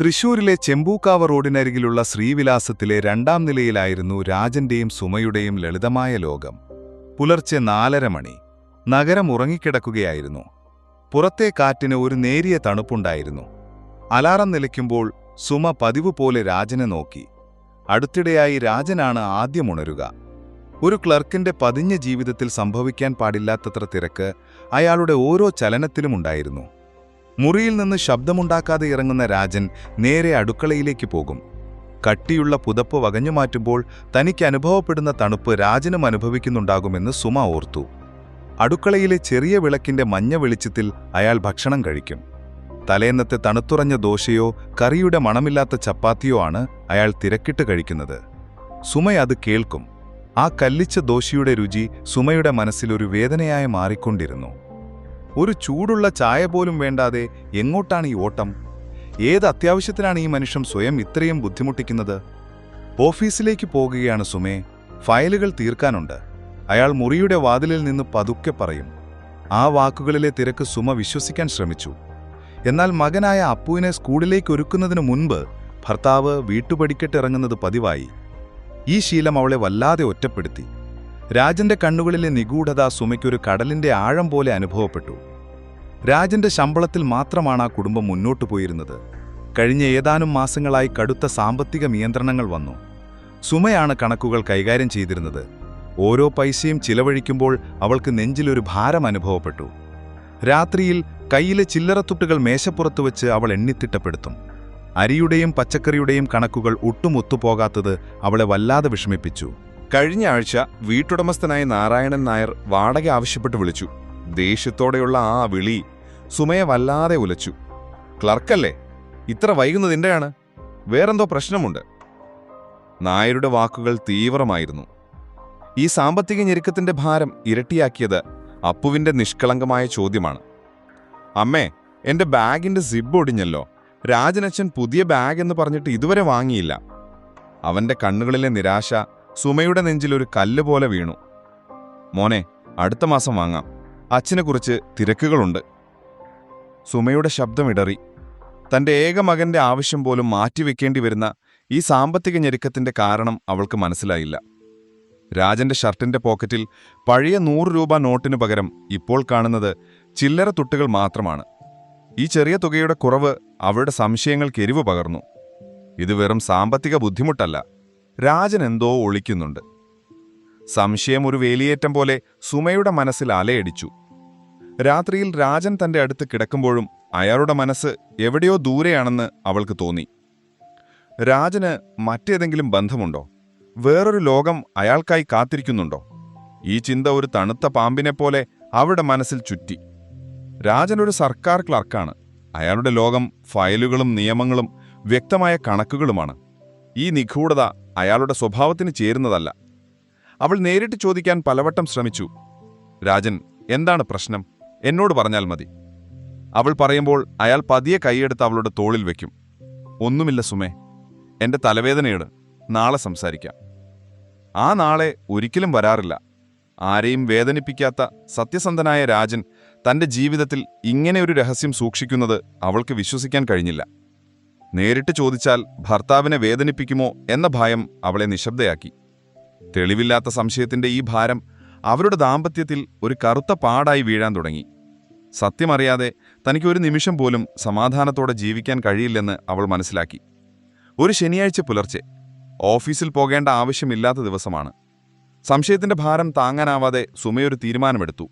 തൃശൂരിലെ ചെമ്പൂക്കാവ് റോഡിനരികിലുള്ള ശ്രീവിലാസത്തിലെ രണ്ടാം നിലയിലായിരുന്നു രാജന്റെയും സുമയുടെയും ലളിതമായ ലോകം. പുലർച്ചെ നാലര മണി. നഗരം ഉറങ്ങിക്കിടക്കുകയായിരുന്നു. പുറത്തെ കാറ്റിന് ഒരു നേരിയ തണുപ്പുണ്ടായിരുന്നു. അലാറം നിലയ്ക്കുമ്പോൾ സുമ പതിവ് പോലെ രാജനെ നോക്കി. അടുത്തിടെയായി രാജനാണ് ആദ്യമുണരുക ഒരു ക്ലർക്കിന്റെ പതിഞ്ഞ ജീവിതത്തിൽ സംഭവിക്കാൻ പാടില്ലാത്തത്ര തിരക്ക് അയാളുടെ ഓരോ ചലനത്തിലുമുണ്ടായിരുന്നു. മുറിയിൽ നിന്ന് ശബ്ദമുണ്ടാക്കാതെ ഇറങ്ങുന്ന രാജൻ നേരെ അടുക്കളയിലേക്ക് പോകും. കട്ടിയുള്ള പുതപ്പ് വകഞ്ഞുമാറ്റുമ്പോൾ തനിക്ക് അനുഭവപ്പെടുന്ന തണുപ്പ് രാജനും അനുഭവിക്കുന്നുണ്ടാകുമെന്ന് സുമ ഓർത്തു. അടുക്കളയിലെ ചെറിയ വിളക്കിന്റെ മഞ്ഞ വെളിച്ചത്തിൽ അയാൾ ഭക്ഷണം കഴിക്കും. തലേന്നത്തെ തണുത്തുറഞ്ഞ ദോശയോ കറിയുടെ മണമില്ലാത്ത ചപ്പാത്തിയോ ആണ് അയാൾ തിരക്കിട്ട് കഴിക്കുന്നത്. സുമ അത് കേൾക്കും. ആ കല്ലിച്ച ദോശയുടെ രുചി സുമയുടെ മനസ്സിലൊരു വേദനയായി മാറിക്കൊണ്ടിരുന്നു. ഒരു ചൂടുള്ള ചായ പോലും വേണ്ടാതെ എങ്ങോട്ടാണ് ഈ ഓട്ടം? ഏത് അത്യാവശ്യത്തിനാണ് ഈ മനുഷ്യൻ സ്വയം ഇത്രയും ബുദ്ധിമുട്ടിക്കുന്നത്? ഓഫീസിലേക്ക് പോകുകയാണ് സുമേ. ഫയലുകൾ തീർക്കാനുണ്ട്. അയാൾ മുറിയുടെ വാതിലിൽ നിന്ന് പതുക്കെ പറയും. ആ വാക്കുകളിലെ തിരക്ക് സുമ വിശ്വസിക്കാൻ ശ്രമിച്ചു. എന്നാൽ മകനായ അപ്പുവിനെ സ്കൂളിലേക്ക് ഒരുക്കുന്നതിനു മുൻപ് ഭർത്താവ് വീട്ടുപടിക്കെട്ടിറങ്ങുന്നത് പതിവായി. ഈ ശീലം അവളെ വല്ലാതെ ഒറ്റപ്പെടുത്തി. രാജന്റെ കണ്ണുകളിലെ നിഗൂഢത സുമയ്ക്കൊരു കടലിന്റെ ആഴം പോലെ അനുഭവപ്പെട്ടു. രാജന്റെ ശമ്പളത്തിൽ മാത്രമാണ് ആ കുടുംബം മുന്നോട്ടു പോയിരുന്നത്. കഴിഞ്ഞ ഏതാനും മാസങ്ങളായി കടുത്ത സാമ്പത്തിക നിയന്ത്രണങ്ങൾ വന്നു. സുമയാണ് കണക്കുകൾ കൈകാര്യം ചെയ്തിരുന്നത്. ഓരോ പൈസയും ചിലവഴിക്കുമ്പോൾ അവൾക്ക് നെഞ്ചിലൊരു ഭാരം അനുഭവപ്പെട്ടു. രാത്രിയിൽ കയ്യിലെ ചില്ലറത്തുട്ടുകൾ മേശപ്പുറത്ത് വെച്ച് അവൾ എണ്ണിത്തിട്ടപ്പെടുത്തും. അരിയുടെയും പച്ചക്കറിയുടെയും കണക്കുകൾ ഒട്ടും ഒത്തുപോകാത്തത് അവളെ വല്ലാതെ വിഷമിപ്പിച്ചു. കഴിഞ്ഞ ആഴ്ച വീട്ടുടമസ്ഥനായ നാരായണൻ നായർ വാടക ആവശ്യപ്പെട്ട് വിളിച്ചു. ദേഷ്യത്തോടെയുള്ള ആ വിളി സുമയെ വല്ലാതെ ഉലച്ചു. ക്ലർക്കല്ലേ ഇത്ര വൈകുന്നത് എന്റെയാണ് വേറെന്തോ പ്രശ്നമുണ്ട്. നായരുടെ വാക്കുകൾ തീവ്രമായിരുന്നു. ഈ സാമ്പത്തിക ഞെരുക്കത്തിന്റെ ഭാരം ഇരട്ടിയാക്കിയത് അപ്പുവിന്റെ നിഷ്കളങ്കമായ ചോദ്യമാണ്. അമ്മേ എന്റെ ബാഗിന്റെ സിബ് ഒടിഞ്ഞല്ലോ. രാജനച്ഛൻ പുതിയ ബാഗ് എന്ന് പറഞ്ഞിട്ട് ഇതുവരെ വാങ്ങിയില്ല. അവന്റെ കണ്ണുകളിലെ നിരാശ സുമയുടെ നെഞ്ചിൽ ഒരു കല്ല് പോലെ വീണു. മോനെ അടുത്ത മാസം വാങ്ങാം. അച്ഛനെക്കുറിച്ച് തിരക്കുകളുണ്ട്. സുമയുടെ ശബ്ദമിടറി തന്റെ ഏക മകന്റെ ആവശ്യം പോലും മാറ്റിവെക്കേണ്ടി വരുന്ന ഈ സാമ്പത്തിക ഞെരുക്കത്തിന്റെ കാരണം അവൾക്ക് മനസ്സിലായില്ല. രാജന്റെ ഷർട്ടിന്റെ പോക്കറ്റിൽ പഴയ നൂറ് രൂപ നോട്ടിനു പകരം ഇപ്പോൾ കാണുന്നത് ചില്ലറ തുട്ടുകൾ മാത്രമാണ്. ഈ ചെറിയ തുകയുടെ കുറവ് അവളുടെ സംശയങ്ങൾക്ക് എരിവ് പകർന്നു. ഇത് വെറും സാമ്പത്തിക ബുദ്ധിമുട്ടല്ല. രാജൻ എന്തോ ഒളിക്കുന്നുണ്ട്. സംശയം ഒരു വേലിയേറ്റം പോലെ സുമയുടെ മനസ്സിൽ അലയടിച്ചു. രാത്രിയിൽ രാജൻ തന്റെ അടുത്ത് കിടക്കുമ്പോഴും അയാളുടെ മനസ്സ് എവിടെയോ ദൂരെയാണെന്ന് അവൾക്ക് തോന്നി. രാജന് മറ്റേതെങ്കിലും ബന്ധമുണ്ടോ? വേറൊരു ലോകം അയാൾക്കായി കാത്തിരിക്കുന്നുണ്ടോ? ഈ ചിന്ത ഒരു തണുത്ത പാമ്പിനെപ്പോലെ അവളുടെ മനസ്സിൽ ചുറ്റി. രാജൻ ഒരു സർക്കാർ ക്ലർക്കാണ്. അയാളുടെ ലോകം ഫയലുകളും നിയമങ്ങളും വ്യക്തമായ കണക്കുകളുമാണ്. ഈ നിഗൂഢത അയാളുടെ സ്വഭാവത്തിന് ചേരുന്നതല്ല. അവൾ നേരിട്ട് ചോദിക്കാൻ പലവട്ടം ശ്രമിച്ചു. രാജൻ എന്താണ് പ്രശ്നം? എന്നോട് പറഞ്ഞാൽ മതി. അവൾ പറയുമ്പോൾ അയാൾ പതിയെ കൈയെടുത്ത് അവളുടെ തോളിൽ വയ്ക്കും ഒന്നുമില്ല സുമേ എന്റെ തലവേദനയുടെ നാളെ സംസാരിക്കാം. ആ നാളെ ഒരിക്കലും വരാറില്ല. ആരെയും വേദനിപ്പിക്കാത്ത സത്യസന്ധനായ രാജൻ തന്റെ ജീവിതത്തിൽ ഇങ്ങനെ ഒരു രഹസ്യം സൂക്ഷിക്കുന്നത് അവൾക്ക് വിശ്വസിക്കാൻ കഴിഞ്ഞില്ല. നേരിട്ട് ചോദിച്ചാൽ ഭർത്താവിനെ വേദനിപ്പിക്കുമോ എന്ന ഭയം അവളെ നിശബ്ദയാക്കി. തെളിവില്ലാത്ത സംശയത്തിന്റെ ഈ ഭാരം അവരുടെ ദാമ്പത്യത്തിൽ ഒരു കറുത്ത പാടായി വീഴാൻ തുടങ്ങി. സത്യമറിയാതെ തനിക്ക് ഒരു നിമിഷം പോലും സമാധാനത്തോടെ ജീവിക്കാൻ കഴിയില്ലെന്ന് അവൾ മനസ്സിലാക്കി. ഒരു ശനിയാഴ്ച പുലർച്ചെ ഓഫീസിൽ പോകേണ്ട ആവശ്യമില്ലാത്ത ദിവസമാണ്. സംശയത്തിന്റെ ഭാരം താങ്ങാനാവാതെ സുമയൊരു തീരുമാനമെടുത്തു.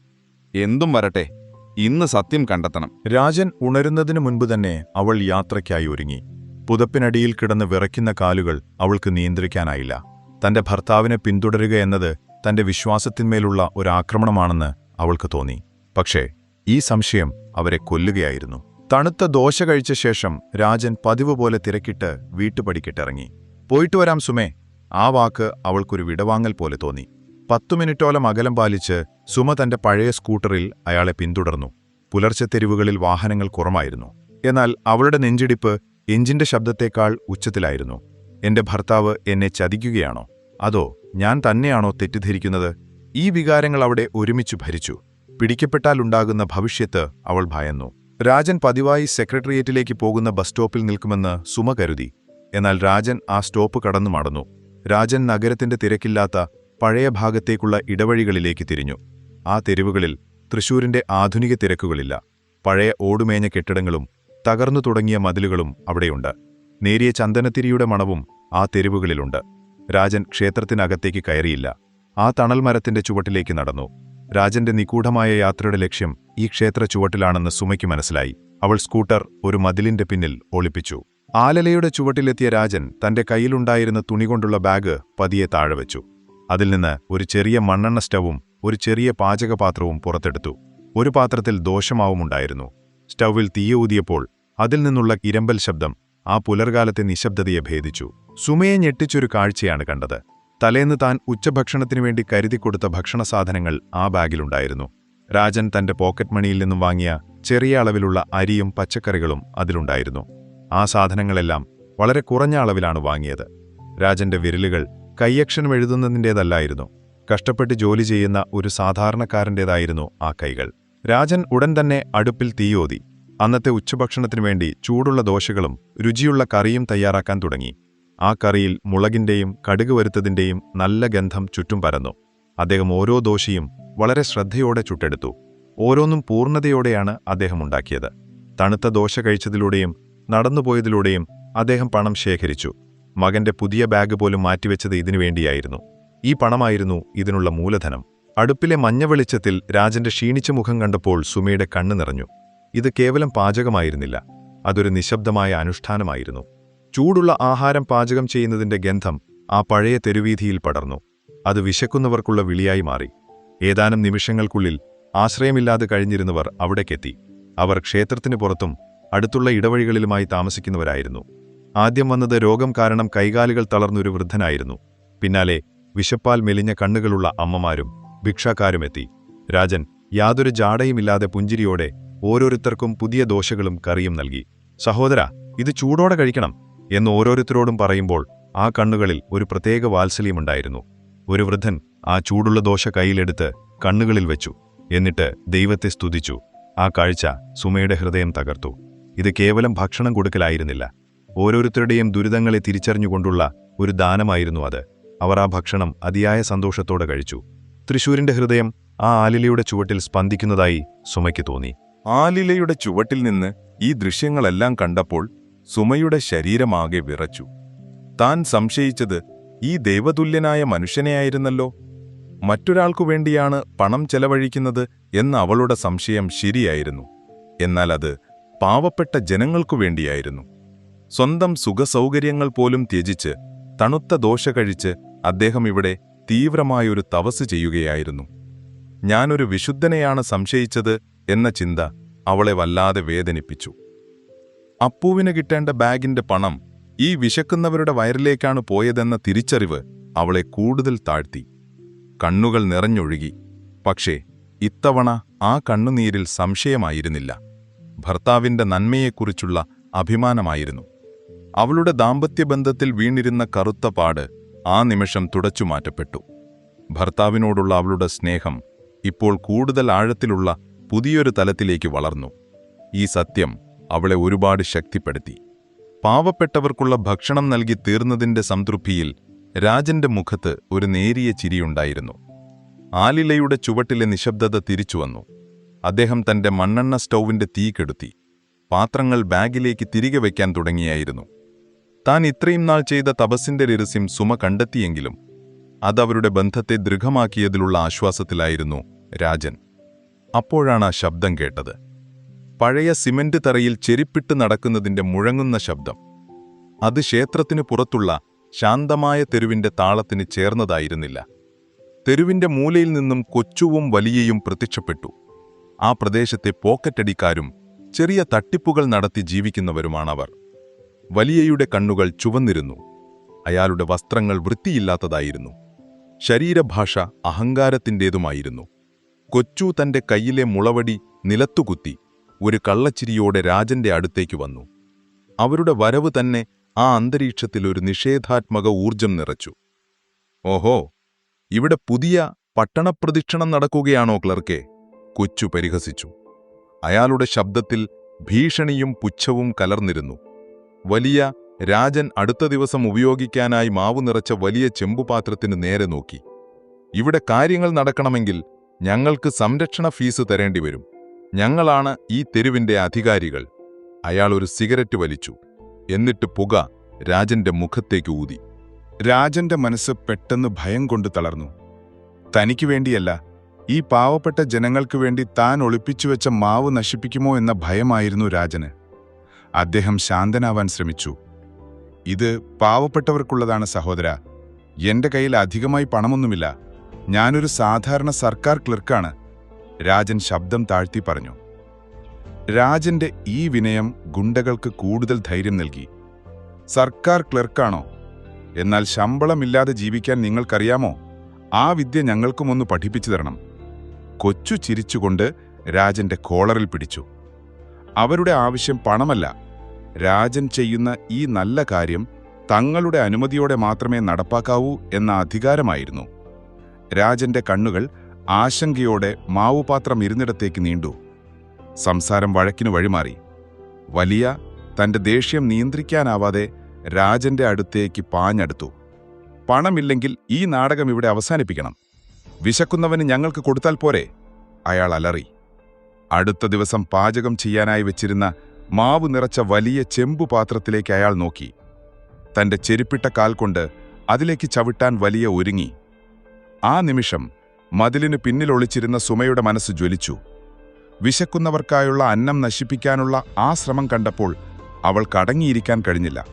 എന്തും വരട്ടെ. ഇന്ന് സത്യം കണ്ടെത്തണം. രാജൻ ഉണരുന്നതിനു മുൻപ് തന്നെ അവൾ യാത്രയ്ക്കായി ഒരുങ്ങി. പുതപ്പിനടിയിൽ കിടന്ന് വിറയ്ക്കുന്ന കാലുകൾ അവൾക്ക് നിയന്ത്രിക്കാനായില്ല. തന്റെ ഭർത്താവിനെ പിന്തുടരുക എന്നത് തന്റെ വിശ്വാസത്തിന്മേലുള്ള ഒരാക്രമണമാണെന്ന് അവൾക്ക് തോന്നി. പക്ഷേ ഈ സംശയം അവരെ കൊല്ലുകയായിരുന്നു. തണുത്ത ദോശ കഴിച്ച ശേഷം രാജൻ പതിവ് പോലെ തിരക്കിട്ട് വീട്ടുപടിക്കിട്ടിറങ്ങി. പോയിട്ട് വരാം സുമേ ആ വാക്ക് അവൾക്കൊരു വിടവാങ്ങൽ പോലെ തോന്നി. പത്തു മിനിറ്റോളം അകലം പാലിച്ച് സുമ തന്റെ പഴയ സ്കൂട്ടറിൽ അയാളെ പിന്തുടർന്നു. പുലർച്ചെ തെരുവുകളിൽ വാഹനങ്ങൾ കുറമായിരുന്നു എന്നാൽ അവളുടെ നെഞ്ചിടിപ്പ് എഞ്ചിന്റെ ശബ്ദത്തേക്കാൾ ഉച്ചത്തിലായിരുന്നു. എന്റെ ഭർത്താവ് എന്നെ ചതിക്കുകയാണോ? അതോ ഞാൻ തന്നെയാണോ തെറ്റിദ്ധരിക്കുന്നത്? ഈ വികാരങ്ങൾ അവിടെ ഒരുമിച്ചു ഭരിച്ചു. പിടിക്കപ്പെട്ടാലുണ്ടാകുന്ന ഭവിഷ്യത്ത് അവൾ ഭയന്നു. രാജൻ പതിവായി സെക്രട്ടേറിയറ്റിലേക്ക് പോകുന്ന ബസ് സ്റ്റോപ്പിൽ നിൽക്കുമെന്ന് സുമ കരുതി. എന്നാൽ രാജൻ ആ സ്റ്റോപ്പ് കടന്നു മടന്നു. രാജൻ നഗരത്തിന്റെ തിരക്കില്ലാത്ത പഴയ ഭാഗത്തേക്കുള്ള ഇടവഴികളിലേക്ക് തിരിഞ്ഞു. ആ തെരുവുകളിൽ തൃശൂരിന്റെ ആധുനിക തിരക്കുകളില്ല. പഴയ ഓടുമേഞ്ഞ കെട്ടിടങ്ങളും തകർന്നു തുടങ്ങിയ മതിലുകളും അവിടെയുണ്ട്. നേരിയ ചന്ദനത്തിരിയുടെ മണവും ആ തെരുവുകളിലുണ്ട്. രാജൻ ക്ഷേത്രത്തിനകത്തേക്ക് കയറിയില്ല. ആ തണൽ മരത്തിന്റെ ചുവട്ടിലേക്ക് നടന്നു. രാജന്റെ നിഗൂഢമായ യാത്രയുടെ ലക്ഷ്യം ഈ ക്ഷേത്ര ചുവട്ടിലാണെന്ന് സുമയ്ക്ക് മനസ്സിലായി. അവൾ സ്കൂട്ടർ ഒരു മതിലിന്റെ പിന്നിൽ ഒളിപ്പിച്ചു. ആലലയുടെ ചുവട്ടിലെത്തിയ രാജൻ തന്റെ കയ്യിലുണ്ടായിരുന്ന തുണികൊണ്ടുള്ള ബാഗ് പതിയെ താഴെ വെച്ചു. അതിൽ നിന്ന് ഒരു ചെറിയ മണ്ണെണ്ണ സ്റ്റവും ഒരു ചെറിയ പാചകപാത്രവും പുറത്തെടുത്തു. ഒരു പാത്രത്തിൽ ദോഷമാവുമുണ്ടായിരുന്നു സ്റ്റൗവിൽ തീയൂതിയപ്പോൾ അതിൽ നിന്നുള്ള ഇരമ്പൽ ശബ്ദം ആ പുലർകാലത്തെ നിശബ്ദതയെ ഭേദിച്ചു. സുമയെ ഞെട്ടിച്ചൊരു കാഴ്ചയാണ് കണ്ടത്. തലേന്ന് താൻ ഉച്ചഭക്ഷണത്തിനു വേണ്ടി കരുതിക്കൊടുത്ത ഭക്ഷണസാധനങ്ങൾ ആ ബാഗിലുണ്ടായിരുന്നു. രാജൻ തന്റെ പോക്കറ്റ് മണിയിൽ നിന്നും വാങ്ങിയ ചെറിയ അളവിലുള്ള അരിയും പച്ചക്കറികളും അതിലുണ്ടായിരുന്നു. ആ സാധനങ്ങളെല്ലാം വളരെ കുറഞ്ഞ അളവിലാണ് വാങ്ങിയത്. രാജന്റെ വിരലുകൾ കൈയക്ഷരം എഴുതുന്നതിന്റേതല്ലായിരുന്നു കഷ്ടപ്പെട്ട് ജോലി ചെയ്യുന്ന ഒരു സാധാരണക്കാരന്റേതായിരുന്നു ആ കൈകൾ. രാജൻ ഉടൻ തന്നെ അടുപ്പിൽ തീയോതി അന്നത്തെ ഉച്ചഭക്ഷണത്തിനു വേണ്ടി ചൂടുള്ള ദോശകളും രുചിയുള്ള കറിയും തയ്യാറാക്കാൻ തുടങ്ങി. ആ കറിയിൽ മുളകിന്റെയും കടുക് വരുത്തതിന്റെയും നല്ല ഗന്ധം ചുറ്റും പരന്നു. അദ്ദേഹം ഓരോ ദോശയും വളരെ ശ്രദ്ധയോടെ ചുട്ടെടുത്തു. ഓരോന്നും പൂർണതയോടെയാണ് അദ്ദേഹം ഉണ്ടാക്കിയത്. തണുത്ത ദോശ കഴിച്ചതിലൂടെയും നടന്നുപോയതിലൂടെയും അദ്ദേഹം പണം ശേഖരിച്ചു. മകന്റെ പുതിയ ബാഗ് പോലും മാറ്റിവെച്ചത് ഇതിനുവേണ്ടിയായിരുന്നു ഈ പണമായിരുന്നു ഇതിനുള്ള മൂലധനം. അടുപ്പിലെ മഞ്ഞ വെളിച്ചത്തിൽ രാജന്റെ ക്ഷീണിച്ച മുഖം കണ്ടപ്പോൾ സുമയുടെ കണ്ണു നിറഞ്ഞു. ഇത് കേവലം പാചകമായിരുന്നില്ല. അതൊരു നിശബ്ദമായ അനുഷ്ഠാനമായിരുന്നു. ചൂടുള്ള ആഹാരം പാചകം ചെയ്യുന്നതിന്റെ ഗന്ധം ആ പഴയ തെരുവീതിയിൽ പടർന്നു. അത് വിശക്കുന്നവർക്കുള്ള വിളിയായി മാറി. ഏതാനും നിമിഷങ്ങൾക്കുള്ളിൽ ആശ്രയമില്ലാതെ കഴിഞ്ഞിരുന്നവർ അവിടേക്കെത്തി. അവർ ക്ഷേത്രത്തിന് പുറത്തും അടുത്തുള്ള ഇടവഴികളിലുമായി താമസിക്കുന്നവരായിരുന്നു. ആദ്യം വന്നത് രോഗം കാരണം കൈകാലുകൾ തളർന്നൊരു വൃദ്ധനായിരുന്നു. പിന്നാലെ വിശപ്പാൽ മെലിഞ്ഞ കണ്ണുകളുള്ള അമ്മമാരും ഭിക്ഷാക്കാരുമെത്തി രാജൻ യാതൊരു ജാടയുമില്ലാതെ പുഞ്ചിരിയോടെ ഓരോരുത്തർക്കും പുതിയ ദോശകളും കറിയും നൽകി. സഹോദര ഇത് ചൂടോടെ കഴിക്കണം എന്ന് ഓരോരുത്തരോടും പറയുമ്പോൾ ആ കണ്ണുകളിൽ ഒരു പ്രത്യേക വാത്സല്യമുണ്ടായിരുന്നു. ഒരു വൃദ്ധൻ ആ ചൂടുള്ള ദോശ കയ്യിലെടുത്ത് കണ്ണുകളിൽ വെച്ചു. എന്നിട്ട് ദൈവത്തെ സ്തുതിച്ചു. ആ കാഴ്ച സുമയുടെ ഹൃദയം തകർത്തു. ഇത് കേവലം ഭക്ഷണം കൊടുക്കലായിരുന്നില്ല. ഓരോരുത്തരുടെയും ദുരിതങ്ങളെ തിരിച്ചറിഞ്ഞുകൊണ്ടുള്ള ഒരു ദാനമായിരുന്നു അത്. അവർ ആ ഭക്ഷണം അതിയായ സന്തോഷത്തോടെ കഴിച്ചു. തൃശൂരിന്റെ ഹൃദയം ആ ആലിലയുടെ ചുവട്ടിൽ സ്പന്ദിക്കുന്നതായി സുമയ്ക്ക് തോന്നി. ആലിലയുടെ ചുവട്ടിൽ നിന്ന് ഈ ദൃശ്യങ്ങളെല്ലാം കണ്ടപ്പോൾ സുമയുടെ ശരീരമാകെ വിറച്ചു. താൻ സംശയിച്ചത് ഈ ദൈവതുല്യനായ മനുഷ്യനെയായിരുന്നല്ലോ? മറ്റൊരാൾക്കു വേണ്ടിയാണ് പണം ചെലവഴിക്കുന്നത് എന്ന അവളുടെ സംശയം ശരിയായിരുന്നു. എന്നാൽ അത് പാവപ്പെട്ട ജനങ്ങൾക്കു വേണ്ടിയായിരുന്നു. സ്വന്തം സുഖസൗകര്യങ്ങൾ പോലും ത്യജിച്ച് തണുത്ത ദോശ കഴിച്ച് അദ്ദേഹം ഇവിടെ തീവ്രമായൊരു തപസ് ചെയ്യുകയായിരുന്നു. ഞാനൊരു വിശുദ്ധനെയാണ് സംശയിച്ചത് എന്ന ചിന്ത അവളെ വല്ലാതെ വേദനിപ്പിച്ചു. അപ്പൂവിന് കിട്ടേണ്ട ബാഗിന്റെ പണം ഈ വിശക്കുന്നവരുടെ വയറിലേക്കാണ് പോയതെന്ന തിരിച്ചറിവ് അവളെ കൂടുതൽ താഴ്ത്തി. കണ്ണുകൾ നിറഞ്ഞൊഴുകി. പക്ഷേ ഇത്തവണ ആ കണ്ണുനീരിൽ സംശയമായിരുന്നില്ല. ഭർത്താവിന്റെ നന്മയെക്കുറിച്ചുള്ള അഭിമാനമായിരുന്നു. അവളുടെ ദാമ്പത്യബന്ധത്തിൽ വീണിരുന്ന കറുത്ത പാട് ആ നിമിഷം തുടച്ചുമാറ്റപ്പെട്ടു ഭർത്താവിനോടുള്ള അവളുടെ സ്നേഹം ഇപ്പോൾ കൂടുതൽ ആഴത്തിലുള്ള പുതിയൊരു തലത്തിലേക്ക് വളർന്നു. ഈ സത്യം അവളെ ഒരുപാട് ശക്തിപ്പെടുത്തി. പാവപ്പെട്ടവർക്കുള്ള ഭക്ഷണം നൽകി തീർന്നതിന്റെ സംതൃപ്തിയിൽ രാജന്റെ മുഖത്ത് ഒരു നേരിയ ചിരിയുണ്ടായിരുന്നു. ആലിലയുടെ ചുവട്ടിലെ നിശബ്ദത തിരിച്ചുവന്നു. അദ്ദേഹം തന്റെ മണ്ണെണ്ണ സ്റ്റൗവിന്റെ തീ കെടുത്തി. പാത്രങ്ങൾ ബാഗിലേക്ക് തിരികെ വയ്ക്കാൻ തുടങ്ങിയായിരുന്നു. താൻ ഇത്രയും നാൾ ചെയ്ത തപസ്സിന്റെ രഹസ്യം സുമ കണ്ടെത്തിയെങ്കിലും അതവരുടെ ബന്ധത്തെ ദൃഢമാക്കിയതിലുള്ള ആശ്വാസത്തിലായിരുന്നു രാജൻ. അപ്പോഴാണ് ആ ശബ്ദം കേട്ടത്. പഴയ സിമന്റ് തറയിൽ ചെരിപ്പിട്ട് നടക്കുന്നതിന്റെ മുഴങ്ങുന്ന ശബ്ദം. അത് ക്ഷേത്രത്തിനു പുറത്തുള്ള ശാന്തമായ തെരുവിന്റെ താളത്തിന് ചേർന്നതായിരുന്നില്ല. തെരുവിന്റെ മൂലയിൽ നിന്നും കൊച്ചുവും വലിയയും പ്രത്യക്ഷപ്പെട്ടു. ആ പ്രദേശത്തെ പോക്കറ്റടിക്കാരും ചെറിയ തട്ടിപ്പുകൾ നടത്തി ജീവിക്കുന്നവരുമാണവർ. വലിയയുടെ കണ്ണുകൾ ചുവന്നിരുന്നു. അയാളുടെ വസ്ത്രങ്ങൾ വൃത്തിയില്ലാത്തതായിരുന്നു. ശരീരഭാഷ അഹങ്കാരത്തിന്റേതുമായിരുന്നു. കൊച്ചു തന്റെ കയ്യിലെ മുളവടി നിലത്തുകുത്തി ഒരു കള്ളച്ചിരിയോടെ രാജന്റെ അടുത്തേക്ക് വന്നു. അവരുടെ വരവ് തന്നെ ആ അന്തരീക്ഷത്തിൽ ഒരു നിഷേധാത്മക ഊർജം നിറച്ചു. ഓഹോ ഇവിടെ പുതിയ പട്ടണപ്രദക്ഷിണം നടക്കുകയാണോ ക്ലർക്കെ? കൊച്ചു പരിഹസിച്ചു. അയാളുടെ ശബ്ദത്തിൽ ഭീഷണിയും പുച്ഛവും കലർന്നിരുന്നു. വലിയ രാജൻ അടുത്ത ദിവസം ഉപയോഗിക്കാനായി മാവു നിറച്ച വലിയ ചെമ്പുപാത്രത്തിന് നേരെ നോക്കി. ഇവിടെ കാര്യങ്ങൾ നടക്കണമെങ്കിൽ ഞങ്ങൾക്ക് സംരക്ഷണ ഫീസ് തരേണ്ടി വരും. ഞങ്ങളാണ് ഈ തെരുവിന്റെ അധികാരികൾ. അയാൾ ഒരു സിഗരറ്റ് വലിച്ചു. എന്നിട്ട് പുക രാജന്റെ മുഖത്തേക്ക് ഊതി. രാജന്റെ മനസ്സ് പെട്ടെന്ന് ഭയം കൊണ്ട് തളർന്നു. തനിക്ക് വേണ്ടിയല്ല ഈ പാവപ്പെട്ട ജനങ്ങൾക്ക് വേണ്ടി താൻ ഒളിപ്പിച്ചുവെച്ച മാവ് നശിപ്പിക്കുമോ എന്ന ഭയമായിരുന്നു രാജന്. അദ്ദേഹം ശാന്തനാവാൻ ശ്രമിച്ചു. ഇത് പാവപ്പെട്ടവർക്കുള്ളതാണ് സഹോദര. എന്റെ കയ്യിൽ അധികമായി പണമൊന്നുമില്ല. ഞാനൊരു സാധാരണ സർക്കാർ ക്ലർക്കാണ്. രാജൻ ശബ്ദം താഴ്ത്തി പറഞ്ഞു. രാജന്റെ ഈ വിനയം ഗുണ്ടകൾക്ക് കൂടുതൽ ധൈര്യം നൽകി. സർക്കാർ ക്ലർക്കാണോ? എന്നാൽ ശമ്പളമില്ലാതെ ജീവിക്കാൻ നിങ്ങൾക്കറിയാമോ? ആ വിദ്യ ഞങ്ങൾക്കുമൊന്ന് പഠിപ്പിച്ചു തരണം. കൊച്ചു ചിരിച്ചുകൊണ്ട് രാജന്റെ കോളറിൽ പിടിച്ചു. അവരുടെ ആവശ്യം പണമല്ല. രാജൻ ചെയ്യുന്ന ഈ നല്ല കാര്യം തങ്ങളുടെ അനുമതിയോടെ മാത്രമേ നടപ്പാക്കാവൂ എന്ന അധികാരമായിരുന്നു. രാജന്റെ കണ്ണുകൾ ആശങ്കയോടെ മാവുപാത്രം ഇരുന്നിടത്തേക്ക് നീണ്ടു. സംസാരം വഴക്കിനു വഴിമാറി. വലിയ തന്റെ ദേഷ്യം നിയന്ത്രിക്കാനാവാതെ രാജന്റെ അടുത്തേക്ക് പാഞ്ഞടുത്തു. പണമില്ലെങ്കിൽ ഈ നാടകം ഇവിടെ അവസാനിപ്പിക്കണം. വിശക്കുന്നവന് ഞങ്ങൾക്ക് കൊടുത്താൽ പോരെ? അയാൾ അലറി. അടുത്ത ദിവസം പാചകം ചെയ്യാനായി വെച്ചിരുന്ന മാവ് നിറച്ച വലിയ ചെമ്പു പാത്രത്തിലേക്ക് അയാൾ നോക്കി. തന്റെ ചെരുപ്പിട്ട കാൽ കൊണ്ട് അതിലേക്ക് ചവിട്ടാൻ വലിയ ഒരുങ്ങി. ആ നിമിഷം മതിലിന് പിന്നിലൊളിച്ചിരുന്ന സുമയുടെ മനസ്സ് ജ്വലിച്ചു. വിശക്കുന്നവർക്കായുള്ള അന്നം നശിപ്പിക്കാനുള്ള ആ ശ്രമം കണ്ടപ്പോൾ അവൾ കടങ്ങിയിരിക്കാൻ കഴിഞ്ഞില്ല.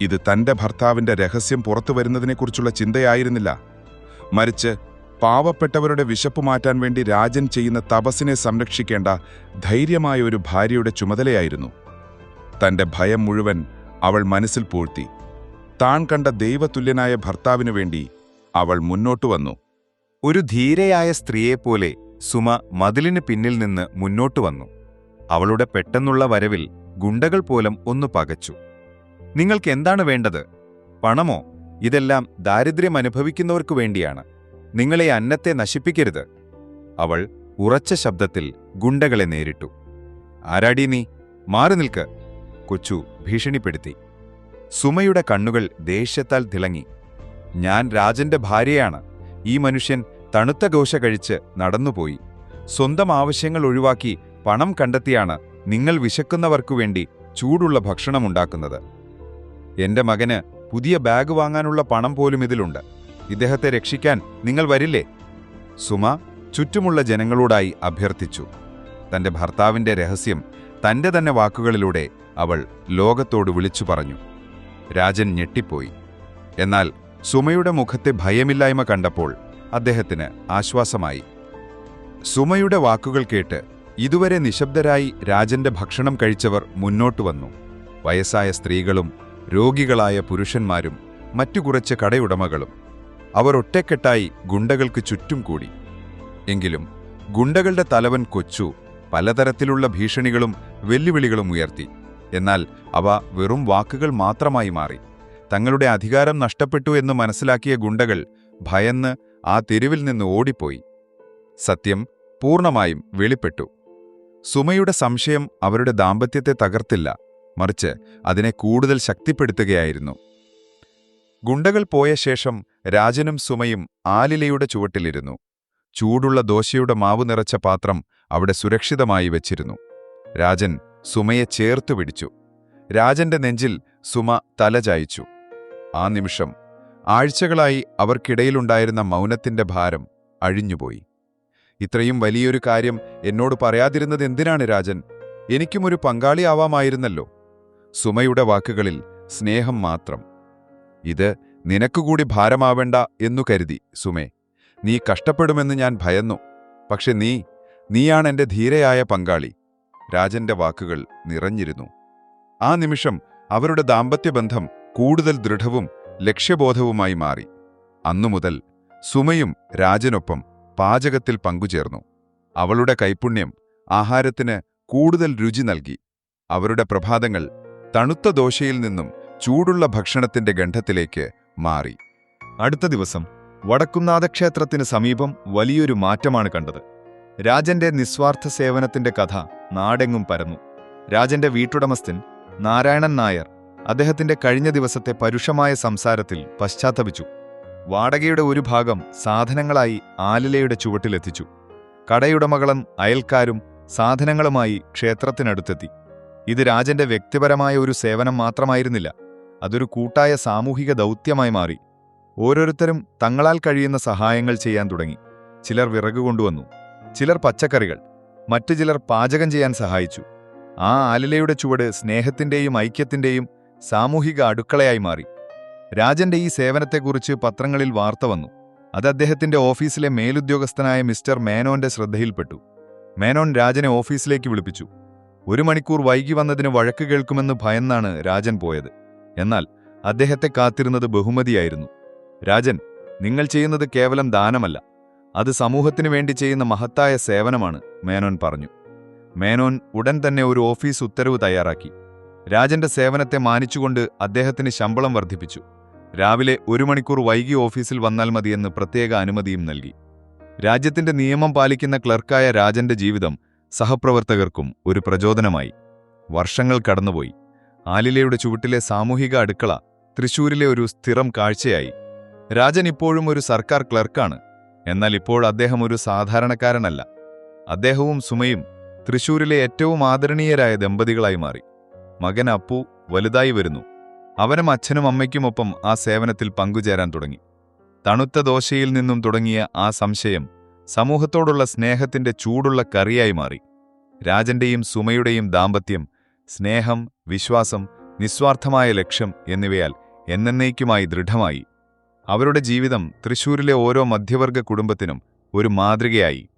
ഇത് തന്റെ ഭർത്താവിന്റെ രഹസ്യം പുറത്തു വരുന്നതിനെക്കുറിച്ചുള്ള ചിന്തയായിരുന്നില്ല. മറിച്ച് പാവപ്പെട്ടവരുടെ വിശപ്പ് മാറ്റാൻ വേണ്ടി രാജൻ ചെയ്യുന്ന തപസ്സിനെ സംരക്ഷിക്കേണ്ട ധൈര്യമായ ഒരു ഭാര്യയുടെ ചുമതലയായിരുന്നു. തന്റെ ഭയം മുഴുവൻ അവൾ മനസ്സിൽ പൂഴ്ത്തി. താൻ കണ്ട ദൈവതുല്യനായ ഭർത്താവിനു വേണ്ടി അവൾ മുന്നോട്ടു വന്നു. ഒരു ധീരയായ സ്ത്രീയെപ്പോലെ സുമ മതിലിന് പിന്നിൽ നിന്ന് മുന്നോട്ടു വന്നു. അവളുടെ പെട്ടെന്നുള്ള വരവിൽ ഗുണ്ടകൾ പോലും ഒന്ന് പകച്ചു. നിങ്ങൾക്ക് എന്താണ് വേണ്ടത്? പണമോ? ഇതെല്ലാം ദാരിദ്ര്യം അനുഭവിക്കുന്നവർക്കു വേണ്ടിയാണ്. നിങ്ങളെ അന്നത്തെ നശിപ്പിക്കരുത്. അവൾ ഉറച്ച ശബ്ദത്തിൽ ഗുണ്ടകളെ നേരിട്ടു. ആരാടി നീ? മാറി നിൽക്ക്. കൊച്ചു ഭീഷണിപ്പെടുത്തി. സുമയുടെ കണ്ണുകൾ ദേഷ്യത്താൽ തിളങ്ങി. ഞാൻ രാജന്റെ ഭാര്യയാണ്. ഈ മനുഷ്യൻ തണുത്ത ഗോശ കഴിച്ച് നടന്നുപോയി. സ്വന്തം ആവശ്യങ്ങൾ ഒഴിവാക്കി പണം കണ്ടെത്തിയാണ് നിങ്ങൾ വിശക്കുന്നവർക്കു വേണ്ടി ചൂടുള്ള ഭക്ഷണമുണ്ടാക്കുന്നത് എന്റെ മകന് പുതിയ ബാഗ് വാങ്ങാനുള്ള പണം പോലും ഇതിലുണ്ട്. ഇദ്ദേഹത്തെ രക്ഷിക്കാൻ നിങ്ങൾ വരില്ലേ? സുമ ചുറ്റുമുള്ള ജനങ്ങളോടായി അഭ്യർത്ഥിച്ചു. തന്റെ ഭർത്താവിന്റെ രഹസ്യം തന്റെ തന്നെ വാക്കുകളിലൂടെ അവൾ ലോകത്തോട് വിളിച്ചു പറഞ്ഞു. രാജൻ ഞെട്ടിപ്പോയി. എന്നാൽ സുമയുടെ മുഖത്തെ ഭയമില്ലായ്മ കണ്ടപ്പോൾ അദ്ദേഹത്തിന് ആശ്വാസമായി. സുമയുടെ വാക്കുകൾ കേട്ട് ഇതുവരെ നിശബ്ദരായി രാജന്റെ ഭക്ഷണം കഴിച്ചവർ മുന്നോട്ടു വന്നു. വയസ്സായ സ്ത്രീകളും രോഗികളായ പുരുഷന്മാരും മറ്റു കുറച്ച് കടയുടമകളും അവർ ഒറ്റക്കെട്ടായി ഗുണ്ടകൾക്ക് ചുറ്റും കൂടി. എങ്കിലും ഗുണ്ടകളുടെ തലവൻ കൊച്ചു പലതരത്തിലുള്ള ഭീഷണികളും വെല്ലുവിളികളും ഉയർത്തി. എന്നാൽ അവ വെറും വാക്കുകൾ മാത്രമായി മാറി. തങ്ങളുടെ അധികാരം നഷ്ടപ്പെട്ടു എന്ന് മനസ്സിലാക്കിയ ഗുണ്ടകൾ ഭയന്ന് ആ തെരുവിൽ നിന്ന് ഓടിപ്പോയി. സത്യം പൂർണമായും വെളിപ്പെട്ടു. സുമയുടെ സംശയം അവരുടെ ദാമ്പത്യത്തെ തകർത്തില്ല. മറിച്ച് അതിനെ കൂടുതൽ ശക്തിപ്പെടുത്തുകയായിരുന്നു. ഗുണ്ടകൾ പോയ ശേഷം രാജനും സുമയും ആലിലയുടെ ചുവട്ടിലിരുന്നു. ചൂടുള്ള ദോശയുടെ മാവ് നിറച്ച പാത്രം അവിടെ സുരക്ഷിതമായി വെച്ചിരുന്നു. രാജൻ സുമയെ ചേർത്തു പിടിച്ചു. രാജന്റെ നെഞ്ചിൽ സുമ തലചായിച്ചു ആ നിമിഷം ആഴ്ചകളായി അവർക്കിടയിലുണ്ടായിരുന്ന മൗനത്തിന്റെ ഭാരം അഴിഞ്ഞുപോയി. ഇത്രയും വലിയൊരു കാര്യം എന്നോട് പറയാതിരുന്നത് എന്തിനാണ് രാജൻ? എനിക്കും ഒരു പങ്കാളിയാവാമായിരുന്നല്ലോ സുമയുടെ വാക്കുകളിൽ സ്നേഹം മാത്രം. ഇത് നിനക്കുകൂടി ഭാരമാവേണ്ട എന്നു കരുതി സുമേ. നീ കഷ്ടപ്പെടുമെന്ന് ഞാൻ ഭയന്നു. പക്ഷെ നീ നീയാണ് എന്റെ ധീരയായ പങ്കാളി. രാജന്റെ വാക്കുകൾ നിറഞ്ഞിരുന്നു. ആ നിമിഷം അവരുടെ ദാമ്പത്യബന്ധം കൂടുതൽ ദൃഢവും ലക്ഷ്യബോധവുമായി മാറി. അന്നുമുതൽ സുമയും രാജനൊപ്പം പാചകത്തിൽ പങ്കുചേർന്നു. അവളുടെ കൈപുണ്യം ആഹാരത്തിന് കൂടുതൽ രുചി നൽകി. അവരുടെ പ്രഭാതങ്ങൾ തണുത്ത ദോശയിൽ നിന്നും ചൂടുള്ള ഭക്ഷണത്തിന്റെ ഗന്ധത്തിലേക്ക് മാറി. അടുത്ത ദിവസം വടക്കുംനാഥ ക്ഷേത്രത്തിന് സമീപം വലിയൊരു മാറ്റമാണ് കണ്ടത്. രാജന്റെ നിസ്വാർത്ഥ സേവനത്തിന്റെ കഥ നാടെങ്ങും പരന്നു. രാജന്റെ വീട്ടുടമസ്ഥൻ നാരായണൻ നായർ അദ്ദേഹത്തിന്റെ കഴിഞ്ഞ ദിവസത്തെ പരുഷമായ സംസാരത്തിൽ പശ്ചാത്തപിച്ചു. വാടകയുടെ ഒരു ഭാഗം സാധനങ്ങളായി ആലിലയുടെ ചുവട്ടിലെത്തിച്ചു. കടയുടമകളും അയൽക്കാരും സാധനങ്ങളുമായി ക്ഷേത്രത്തിനടുത്തെത്തി. ഇത് രാജന്റെ വ്യക്തിപരമായ ഒരു സേവനം മാത്രമായിരുന്നില്ല. അതൊരു കൂട്ടായ സാമൂഹിക ദൗത്യമായി മാറി. ഓരോരുത്തരും തങ്ങളാൽ കഴിയുന്ന സഹായങ്ങൾ ചെയ്യാൻ തുടങ്ങി. ചിലർ വിറക് കൊണ്ടുവന്നു. ചിലർ പച്ചക്കറികൾ. മറ്റു ചിലർ പാചകം ചെയ്യാൻ സഹായിച്ചു. ആ ആലിലയുടെ ചുവട് സ്നേഹത്തിന്റെയും ഐക്യത്തിന്റെയും സാമൂഹിക അടുക്കളയായി മാറി. രാജന്റെ ഈ സേവനത്തെക്കുറിച്ച് പത്രങ്ങളിൽ വാർത്ത വന്നു. അത് അദ്ദേഹത്തിന്റെ ഓഫീസിലെ മേലുദ്യോഗസ്ഥനായ മിസ്റ്റർ മേനോന്റെ ശ്രദ്ധയിൽപ്പെട്ടു. മേനോൻ രാജനെ ഓഫീസിലേക്ക് വിളിപ്പിച്ചു. ഒരു മണിക്കൂർ വൈകി വന്നതിന് വഴക്ക് കേൾക്കുമെന്ന് ഭയന്നാണ് രാജൻ പോയത്. എന്നാൽ അദ്ദേഹത്തെ കാത്തിരുന്നത് ബഹുമതിയായിരുന്നു. രാജൻ നിങ്ങൾ ചെയ്യുന്നത് കേവലം ദാനമല്ല. അത് സമൂഹത്തിനു വേണ്ടി ചെയ്യുന്ന മഹത്തായ സേവനമാണ് മേനോൻ പറഞ്ഞു. മേനോൻ ഉടൻ തന്നെ ഒരു ഓഫീസ് ഉത്തരവ് തയ്യാറാക്കി. രാജന്റെ സേവനത്തെ മാനിച്ചുകൊണ്ട് അദ്ദേഹത്തിന് ശമ്പളം വർദ്ധിപ്പിച്ചു. രാവിലെ ഒരു മണിക്കൂർ വൈകി ഓഫീസിൽ വന്നാൽ മതിയെന്ന് പ്രത്യേക അനുമതിയും നൽകി. രാജ്യത്തിന്റെ നിയമം പാലിക്കുന്ന ക്ലർക്കായ രാജന്റെ ജീവിതം സഹപ്രവർത്തകർക്കും ഒരു പ്രചോദനമായി. വർഷങ്ങൾ കടന്നുപോയി. ആലിലയുടെ ചുവട്ടിലെ സാമൂഹിക അടുക്കള തൃശൂരിലെ ഒരു സ്ഥിരം കാഴ്ചയായി. രാജൻ ഇപ്പോഴും ഒരു സർക്കാർ ക്ലർക്കാണ്. എന്നാൽ ഇപ്പോൾ അദ്ദേഹം ഒരു സാധാരണക്കാരനല്ല. അദ്ദേഹവും സുമയും തൃശൂരിലെ ഏറ്റവും ആദരണീയരായ ദമ്പതികളായി മാറി. മകൻ അപ്പു വലുതായി വരുന്നു. അവനും അച്ഛനും അമ്മയ്ക്കുമൊപ്പം ആ സേവനത്തിൽ പങ്കുചേരാൻ തുടങ്ങി. തണുത്ത ദോശയിൽ നിന്നും തുടങ്ങിയ ആ സംശയം സമൂഹത്തോടുള്ള സ്നേഹത്തിന്റെ ചൂടുള്ള കറിയായി മാറി. രാജന്റെയും സുമയുടെയും ദാമ്പത്യം സ്നേഹം വിശ്വാസം നിസ്വാർത്ഥമായ ലക്ഷ്യം എന്നിവയാൽ എന്നേക്കുമായി ദൃഢമായി. അവരുടെ ജീവിതം തൃശൂരിലെ ഓരോ മധ്യവർഗ കുടുംബത്തിനും ഒരു മാതൃകയായി.